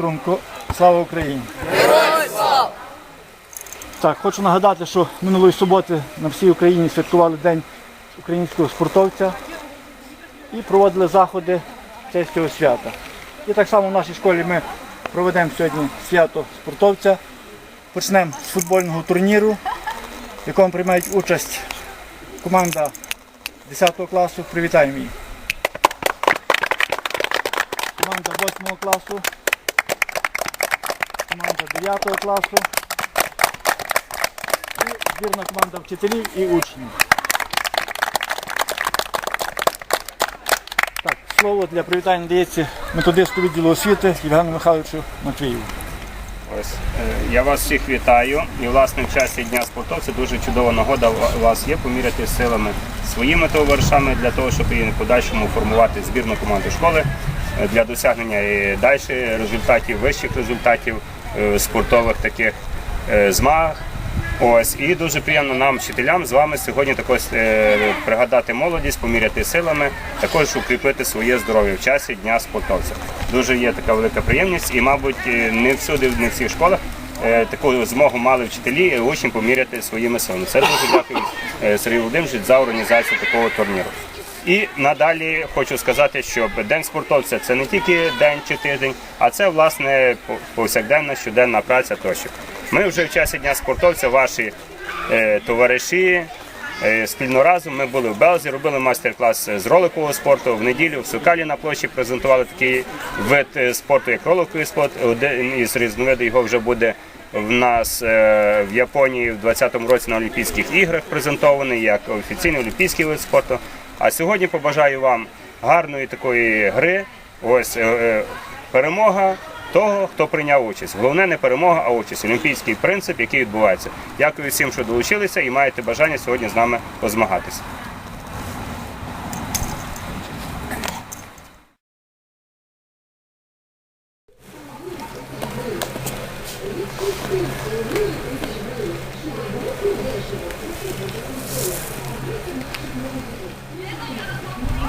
струнко. Слава Україні! Так, хочу нагадати, що минулої суботи на всій Україні святкували День українського спортовця і проводили заходи в цього свята. І так само в нашій школі ми проведемо сьогодні свято спортовця. Почнемо з футбольного турніру, в якому приймають участь команда 10 класу. Привітаємо її. Команда 8 класу. Команда 9 класу. І збірна команда вчителів і учнів. Так, слово для привітання дається методисту відділу освіти Євгену Михайловичу Матвієву. Ось е, я вас всіх вітаю. І власне в часі дня спортовця дуже чудова нагода у вас є поміряти силами своїми товаришами для того, щоб і в подальшому формувати збірну команду школи для досягнення і далі результатів, вищих результатів е, спортових таких е, змаг. Ось і дуже приємно нам, вчителям, з вами сьогодні також е, пригадати молодість, поміряти силами, також укріпити своє здоров'я в часі дня спортовця. Дуже є така велика приємність, і, мабуть, е, не всюди, не в всіх школах е, таку змогу мали вчителі учні поміряти своїми силами. Це дуже дякую е, Сергію Володимировичу за організацію такого турніру. І надалі хочу сказати, що День спортовця це не тільки день чи тиждень, а це власне по- повсякденна щоденна праця тощо. Ми вже в часі дня спортовця, ваші е, товариші. е, Спільно разом ми були в Белзі, робили майстер-клас з роликового спорту. В неділю в Сокалі на площі презентували такий вид е, спорту, як роликовий спорт. Один із різновидів його вже буде в нас е, в Японії в 2020 році на Олімпійських іграх презентований як офіційний олімпійський вид спорту. А сьогодні побажаю вам гарної такої гри. Ось е, е, перемога того, хто прийняв участь. Головне не перемога, а участь. Олімпійський принцип, який відбувається. Дякую всім, що долучилися і маєте бажання сьогодні з нами позмагатися. Thank you. Thank you.